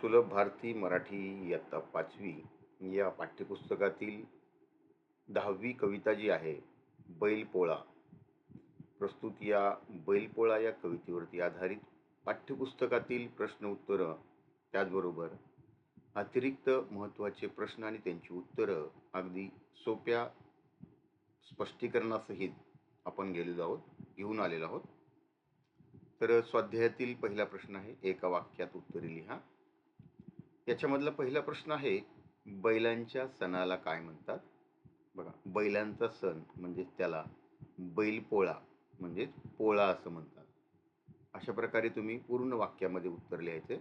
सुलभ भारती मराठी इयत्ता पाचवी या पाठ्यपुस्तकातील दहावी कविता जी आहे बैलपोळा प्रस्तुत या बैलपोळा या कवितेवरती आधारित पाठ्यपुस्तकातील प्रश्न उत्तरं त्याचबरोबर अतिरिक्त महत्त्वाचे प्रश्न आणि त्यांची उत्तरं अगदी सोप्या स्पष्टीकरणासहित आपण गेलेलो आहोत घेऊन आलेलो आहोत. तर स्वाध्यायातील पहिला प्रश्न आहे एका वाक्यात उत्तरे लिहा. याच्यामधला पहिला प्रश्न आहे बैलांच्या सणाला काय म्हणतात? बघा बैलांचा सण म्हणजे त्याला बैलपोळा म्हणजेच पोळा असं म्हणतात. अशा प्रकारे तुम्ही पूर्ण वाक्यामध्ये उत्तर लिहायचे.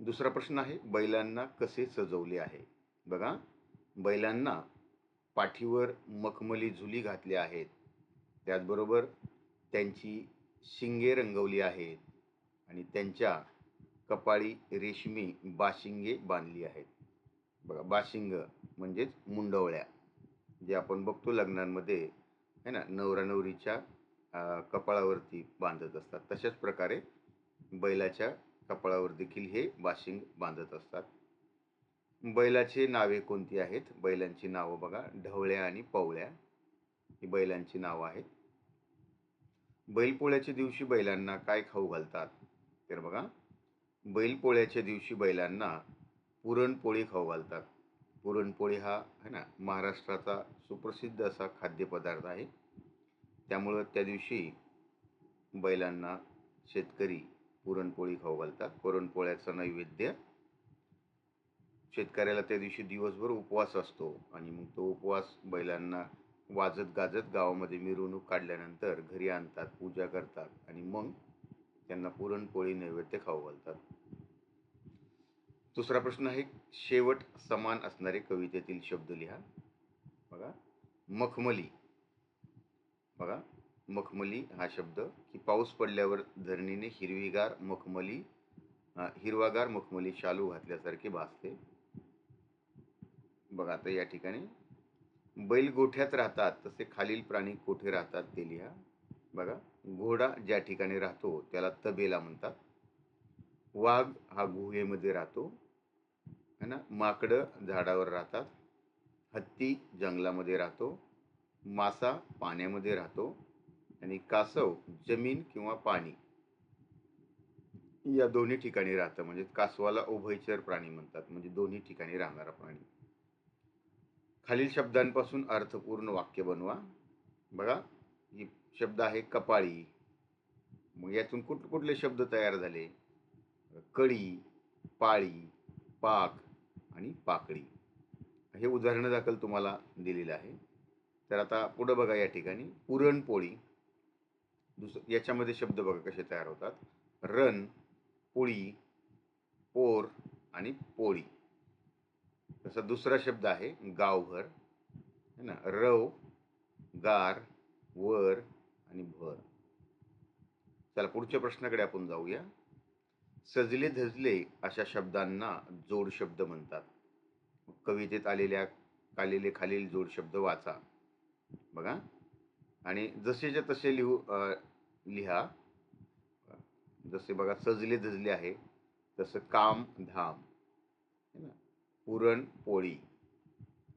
दुसरा प्रश्न आहे बैलांना कसे सजवले आहे? बघा बैलांना पाठीवर मखमली झुली घातल्या आहेत. त्याचबरोबर त्यांची शिंगे रंगवली आहेत. आणि त्यांच्या कपाळी रेशमी बाशिंगे बांधली आहेत. बघा बाशिंग म्हणजेच मुंडवळ्या जे आपण बघतो लग्नांमध्ये है ना नवरा नवरीच्या कपाळावरती बांधत असतात. तशाच प्रकारे बैलाच्या कपाळावर देखील हे बाशिंग बांधत असतात. बैलाचे नावे कोणती आहेत? बैलांची नावं बघा ढवळ्या आणि पवळ्या. ही बैलांची नावं आहेत. बैलपोळ्याच्या दिवशी बैलांना काय खाऊ घालतात? तर बघा बैलपोळ्याच्या दिवशी बैलांना पुरणपोळी खाऊ घालतात. पुरणपोळी हा है ना महाराष्ट्राचा सुप्रसिद्ध असा खाद्यपदार्थ आहे. त्यामुळं त्या दिवशी बैलांना शेतकरी पुरणपोळी खाऊ घालतात. पुरणपोळ्याचा नैवेद्य शेतकऱ्याला त्या दिवशी दिवसभर उपवास असतो आणि मग तो उपवास बैलांना वाजत गाजत गावामध्ये मिरवणूक काढल्यानंतर घरी आणतात पूजा करतात आणि मग त्यांना पुरणपोळी नैवेद्य खाऊ घालतात. दुसरा प्रश्न आहे शेवट समान असणारे कवितेतील शब्द लिहा. बघा मखमली. बघा मखमली हा शब्द की पाऊस पडल्यावर धरणीने हिरवीगार मखमली हिरवागार मखमली शालू घातल्यासारखे भासते. बघा आता या ठिकाणी. बैल गोठ्यात राहतात तसे खालील प्राणी कोठे राहतात ते लिहा. बघा घोडा ज्या ठिकाणी राहतो त्याला तबेला म्हणतात. वाघ हा गुहेमध्ये राहतो. है ना? माकडं झाडावर राहतात. हत्ती जंगलामध्ये राहतो. मासा पाण्यामध्ये राहतो. आणि कासव जमीन किंवा पाणी या दोन्ही ठिकाणी राहतं. म्हणजे कासवाला उभयचर प्राणी म्हणतात. म्हणजे दोन्ही ठिकाणी राहणारा प्राणी. खालील शब्दांपासून अर्थपूर्ण वाक्य बनवा. बघा. शब्द आहे कपाळी. मग यातून कुठ कुठले शब्द तयार झाले? कळी पाळी पाक आणि पाकळी. हे उदाहरणं दाखल तुम्हाला दिलेलं आहे. तर आता पुढं बघा या ठिकाणी. पुरणपोळी. दुस याच्यामध्ये शब्द बघा कसे तयार होतात. रण पोळी पोर आणि पोळी. तसा दुसरा शब्द आहे गावभर. है ना? रव गार वर आणि भर. चला पुढच्या प्रश्नाकडे आपण जाऊया. सजले धजले अशा शब्दांना जोड शब्द म्हणतात. कवितेत आलेल्या आलेले खालील जोड शब्द वाचा. बघा. आणि जसेच्या तसे लिहू लिहा. जसे बघा सजले धजले आहे तसं काम धाम. है ना? पुरण पोळी.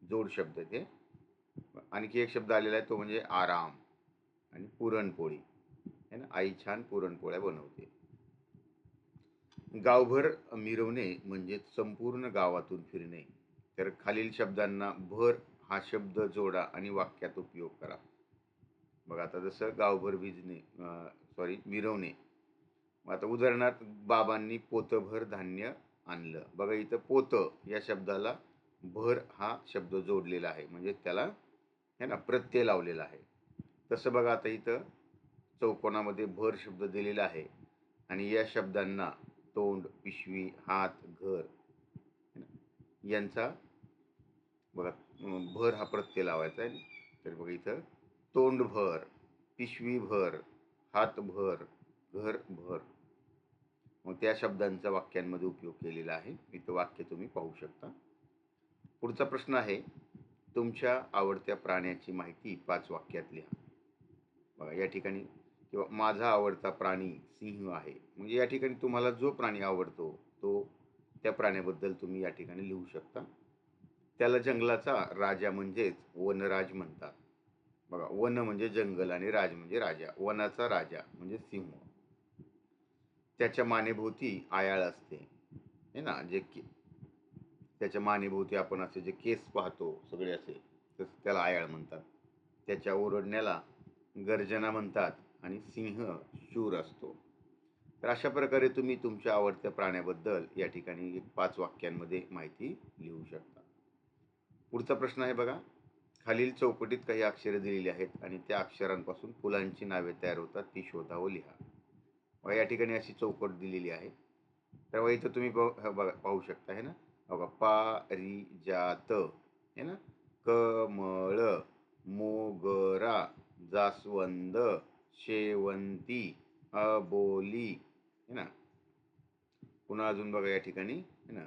जोड शब्द ते. आणखी एक शब्द आलेला आहे तो म्हणजे आराम. आणि पुरणपोळी. है ना? आई छान पुरणपोळ्या बनवते. गावभर मिरवणे म्हणजे संपूर्ण गावातून फिरणे. तर खालील शब्दांना भर हा शब्द जोडा आणि वाक्यात उपयोग करा. बघा आता जसं गावभर भिजणे सॉरी मिरवणे. मग आता उदाहरणार्थ बाबांनी पोतभर धान्य आणलं. बघा इथं पोत या शब्दाला भर हा शब्द जोडलेला आहे. म्हणजे त्याला है ना प्रत्यय लावलेला आहे. तसं बघा आता इथं चौकोनामध्ये भर शब्द दिलेला आहे. आणि या शब्दांना तोंड पिशवी हात घर यांचा बघा भर हा प्रत्यय लावायचा आहे. तर बघा इथं तोंड भर पिशवी भर हात भर घर भर. मग त्या शब्दांचा वाक्यांमध्ये उपयोग केलेला आहे. इथं वाक्य तुम्ही पाहू शकता. पुढचा प्रश्न आहे तुमच्या आवडत्या प्राण्याची माहिती पाच वाक्यात लिहा. या ठिकाणी किंवा माझा आवडता प्राणी सिंह आहे. म्हणजे या ठिकाणी तुम्हाला जो प्राणी आवडतो तो त्या प्राण्याबद्दल तुम्ही या ठिकाणी लिहू शकता. त्याला जंगलाचा राजा म्हणजेच वनराज म्हणतात. बघा वन म्हणजे जंगल आणि राज म्हणजे राजा. वनाचा राजा म्हणजे सिंह. त्याच्या मानेभोवती आयाळ असते. हे ना जे के त्याच्या मानेभोवती आपण असे जे केस पाहतो सगळे असे तर त्याला आयाळ म्हणतात. त्याच्या ओरडण्याला गर्जना म्हणतात आणि सिंह शूर असतो. तर अशा प्रकारे तुम्ही तुमच्या आवडत्या प्राण्याबद्दल या ठिकाणी एक पाच वाक्यांमध्ये माहिती लिहू शकता. पुढचा प्रश्न आहे बघा. खालील चौकटीत काही अक्षरे दिलेली आहेत आणि त्या अक्षरांपासून फुलांची नावे तयार होतात ती शोधावं लिहा. बघा या ठिकाणी अशी चौकट दिलेली आहे. तर इथं तुम्ही पाहू बघा पाहू शकता है ना? बघा पारिजात है ना? कमळ मोगरा जास्वंद शेवंती अबोली है ना? पुन्हा अजून बघा या ठिकाणी है ना?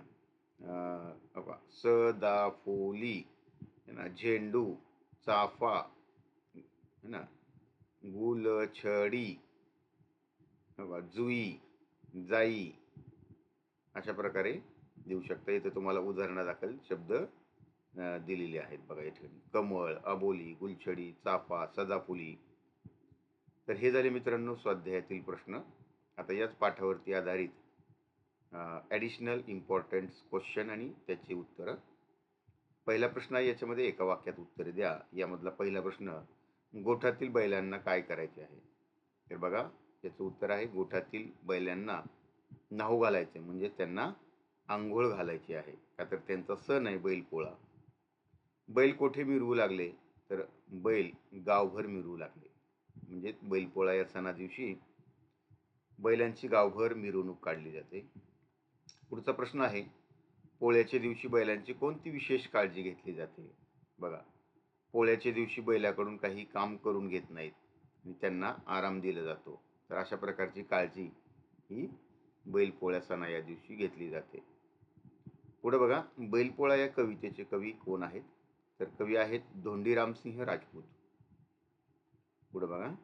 अं, बघा सदाफुली है ना? झेंडू चाफा है ना? गुलछडी बघा जुई जाई अशा प्रकारे देऊ शकता. इथं तुम्हाला उदाहरणादाखल शब्द दिलेले आहेत बघा या ठिकाणी कमळ अबोली गुलछडी चाफा सदाफुली तर हे झाले मित्रांनो स्वाध्यायातील प्रश्न. आता याच पाठावरती आधारित ॲडिशनल इम्पॉर्टंट क्वेश्चन आणि त्याची उत्तरं. पहिला प्रश्न आहे याच्यामध्ये एका वाक्यात उत्तरे द्या. यामधला पहिला प्रश्न गोठातील बैलांना काय करायचे आहे? तर बघा याचं उत्तर आहे गोठातील बैलांना नाहू घालायचे म्हणजे त्यांना आंघोळ घालायची आहे. का तर त्यांचा सण आहे बैलपोळा. बैल कोठे मिरवू लागले? तर बैल गावभर मिरवू लागले. म्हणजे बैलपोळा या सणा दिवशी बैलांची गावभर मिरवणूक काढली जाते. पुढचा प्रश्न आहे पोळ्याच्या दिवशी बैलांची कोणती विशेष काळजी घेतली जाते? बघा पोळ्याच्या दिवशी बैलाकडून काही काम करून घेत नाहीत. आणि त्यांना आराम दिला जातो. तर अशा प्रकारची काळजी ही बैलपोळ्या सणा या दिवशी घेतली जाते. पुढे बघा बैलपोळा या कवितेचे कवी कोण आहेत? तर कवी आहेत धोंडीरामसिंह राजपूत. पुढे बघा.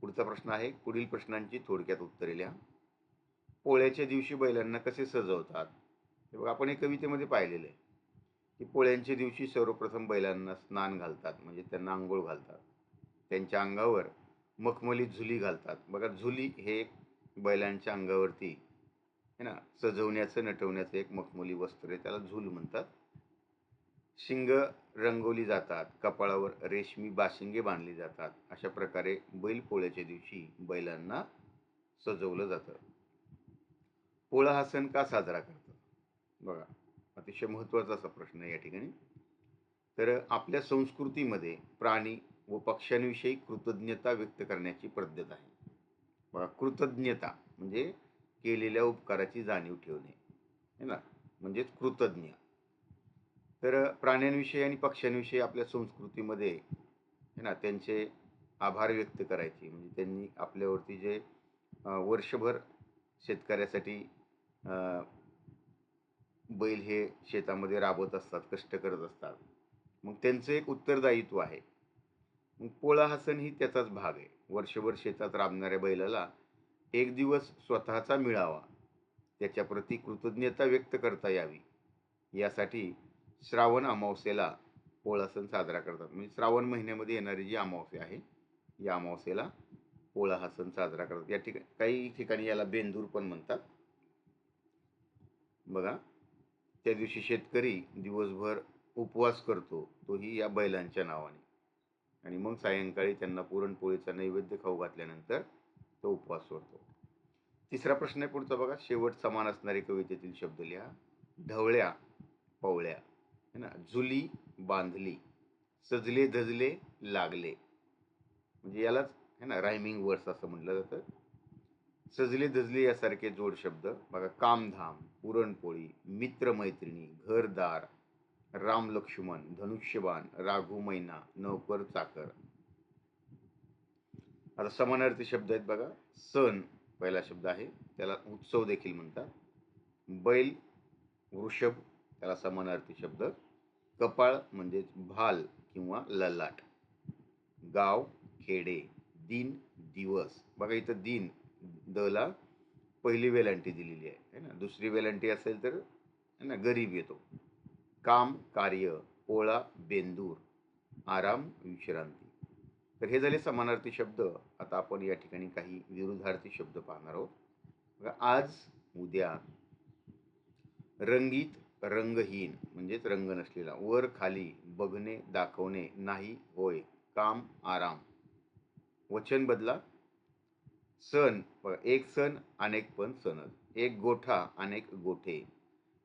पुढचा प्रश्न आहे पुढील प्रश्नांची थोडक्यात उत्तरे लिहा. पोळ्याच्या दिवशी बैलांना कसे सजवतात? हे बघा आपण हे कवितेमध्ये पाहिलेलं आहे. की पोळ्यांच्या दिवशी सर्वप्रथम बैलांना स्नान घालतात म्हणजे त्यांना आंघोळ घालतात. त्यांच्या अंगावर मखमली झुली घालतात. बघा झुली हे एक बैलांच्या अंगावरती है ना सजवण्याचं नटवण्याचं एक मखमली वस्त्र आहे. त्याला झूल म्हणतात. शिंग रंगवली जातात कपाळावर रेशमी बाशिंगे बांधली जातात. अशा प्रकारे बैलपोळ्याच्या दिवशी बैलांना सजवलं जातं. पोळा हा सण का साजरा करतात? बघा अतिशय महत्त्वाचा असा प्रश्न आहे या ठिकाणी. तर आपल्या संस्कृतीमध्ये प्राणी व पक्ष्यांविषयी कृतज्ञता व्यक्त करण्याची पद्धत आहे. बघा कृतज्ञता म्हणजे केलेल्या उपकाराची जाणीव ठेवणे. है ना? म्हणजेच कृतज्ञ. तर प्राण्यांविषयी आणि पक्ष्यांविषयी आपल्या संस्कृतीमध्ये है ना त्यांचे आभार व्यक्त करायचे. म्हणजे त्यांनी आपल्यावरती जे वर्षभर शेतकऱ्यासाठी बैल हे शेतामध्ये राबवत असतात कष्ट करत असतात. मग त्यांचं एक उत्तरदायित्व आहे. मग पोळा हा सण ही त्याचाच भाग आहे. वर्षभर शेतात राबणाऱ्या बैलाला एक दिवस स्वतःचा मिळावा त्याच्याप्रती कृतज्ञता व्यक्त करता यावी यासाठी श्रावण अमावस्येला पोळा सण साजरा करतात. म्हणजे श्रावण महिन्यामध्ये येणारी जी अमावस्या आहे या अमावस्येला पोळा हा सण साजरा करतात. या ठिकाणी काही ठिकाणी याला बेंदूर पण म्हणतात. बघा त्या दिवशी शेतकरी दिवसभर उपवास करतो तोही या बैलांच्या नावाने. आणि मग सायंकाळी त्यांना पुरणपोळीचा नैवेद्य खाऊ घातल्यानंतर तो उपवास सोडतो. तिसरा प्रश्न आहे पुढचा बघा. शेवट समान असणारे कवितेतील शब्द लिहा. ढवळ्या पवळ्या. है ना? झुली बांधली सजले धजले लागले. म्हणजे यालाच है ना रायमिंग वर्स असं म्हटलं जातं. सजले धजले यासारखे जोड शब्द बघा कामधाम पुरणपोळी मित्रमैत्रिणी घरदार राम लक्ष्मण धनुष्यबाण राघू मैना नोकर चाकर. आता समानार्थी शब्द आहेत बघा. सण पहिला शब्द आहे त्याला उत्सव देखील म्हणतात. बैल वृषभ त्याला समानार्थी शब्द कपाळ म्हणजेच भाल किंवा ललाट. गाव खेडे दिन दिवस. बघा इथं दिन दला पहिली वेलांटी दिलेली आहे. है ना? दुसरी वेलांटी असेल तर है ना गरीब येतो. काम कार्य पोळा बेंदूर आराम विश्रांती. तर हे झाले समानार्थी शब्द. आता आपण या ठिकाणी काही विरुद्धार्थी शब्द पाहणार आहोत. आज उद्या रंगीत रंगहीन म्हणजेच रंग नसलेला. वर खाली बघणे दाखवणे नाही होय काम आराम. वचन बदला. सण एक सण अनेक पण सणच एक गोठा अनेक गोठे.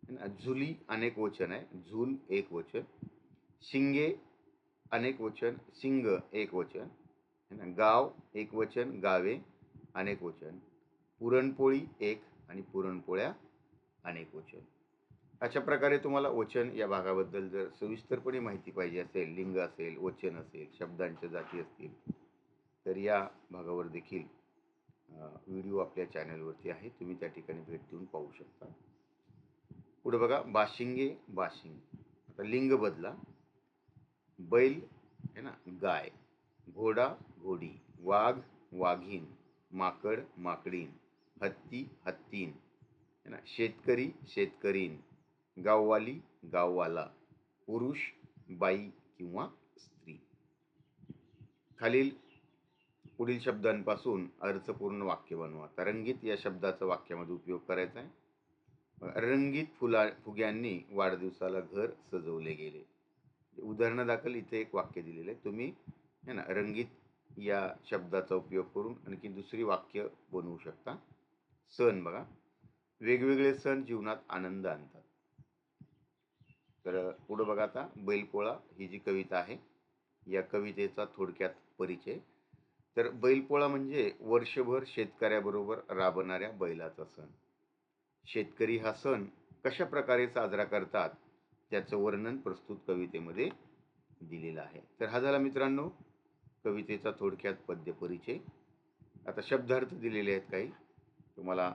ना? झुली अनेक वचन आहे. झुल एक वचन. शिंगे अनेक वचन. शिंग एक वचन. है ना? गाव एक वचन. गावे अनेक वचन. पुरणपोळी एक आणि पुरणपोळ्या अनेक वचन. अशा प्रकारे तुम्हाला वचन या भागाबद्दल जर सविस्तरपणे माहिती पाहिजे असेल लिंग असेल वचन असेल शब्दांच्या जाती असतील तर या भागावर देखील व्हिडिओ आपल्या चॅनलवरती आहे. तुम्ही त्या ठिकाणी भेट देऊन पाहू शकता. पुढे बघा बाशिंगे बाशिंग. आता लिंग बदला. बैल है ना? गाय. घोडा घोडी. वाघ वाघीन माकड माकडीन हत्ती हत्तीन है ना? शेतकरी शेतकरीन गाववाली गाववाला पुरुष बाई किंवा स्त्री. खालील पुढील शब्दांपासून अर्थपूर्ण वाक्य बनवा. तरंगीत रंगीत या शब्दाचा वाक्यामध्ये उपयोग करायचा आहे. रंगीत फुला फुग्यांनी वाढदिवसाला घर सजवले गेले. उदाहरणादाखल इथे एक वाक्य दिलेलं आहे. तुम्ही है ना रंगीत या शब्दाचा उपयोग करून आणखी दुसरी वाक्य बनवू शकता. सण बघा. वेगवेगळे सण जीवनात आनंद आणतात. तर पुढं बघा आता बैलपोळा ही जी कविता आहे या कवितेचा थोडक्यात परिचय. तर बैलपोळा म्हणजे वर्षभर शेतकऱ्याबरोबर राबणाऱ्या बैलाचा सण. शेतकरी हा सण कशा प्रकारे साजरा करतात त्याचं वर्णन प्रस्तुत कवितेमध्ये दिलेलं आहे. तर हा झाला मित्रांनो कवितेचा थोडक्यात पद्य परिचय. आता शब्दार्थ दिलेले आहेत काही. तुम्हाला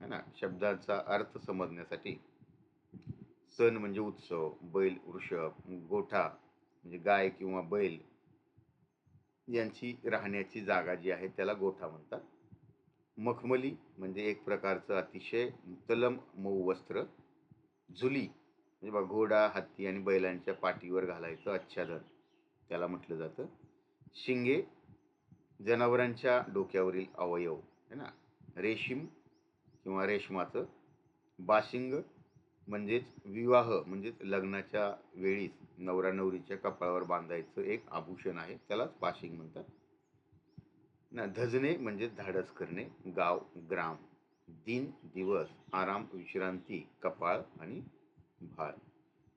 है ना शब्दाचा अर्थ समजण्यासाठी सण म्हणजे उत्सव बैल वृषभ गोठा म्हणजे गाय किंवा बैल यांची राहण्याची जागा जी आहे त्याला गोठा म्हणतात. मखमली म्हणजे एक प्रकारचं अतिशय तलम मऊ वस्त्र. झुली म्हणजे बघा घोडा हत्ती आणि बैलांच्या पाठीवर घालायचं आच्छादन. त्याला म्हटलं जातं. शिंगे जनावरांच्या डोक्यावरील अवयव है ना? रेशीम किंवा रेशमाचं. बाशिंग म्हणजेच विवाह म्हणजेच लग्नाच्या वेळीच नवरा नवरीच्या कपाळावर बांधायचं एक आभूषण आहे. त्यालाच पाशिंग म्हणतात. ना धजणे म्हणजे धाडस करणे गाव ग्राम दिन दिवस आराम विश्रांती कपाळ आणि भाळ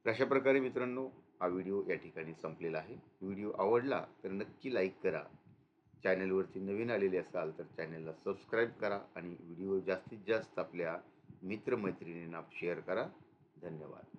अशा प्रकारे मित्रांनो हा व्हिडिओ या ठिकाणी संपलेला आहे. व्हिडिओ आवडला तर नक्की लाईक करा. चॅनलवरती नवीन आलेले असाल तर चॅनलला सबस्क्राईब करा आणि व्हिडिओ जास्तीत जास्त आपल्या मित्रमैत्रिणींना शेअर करा. धन्यवाद.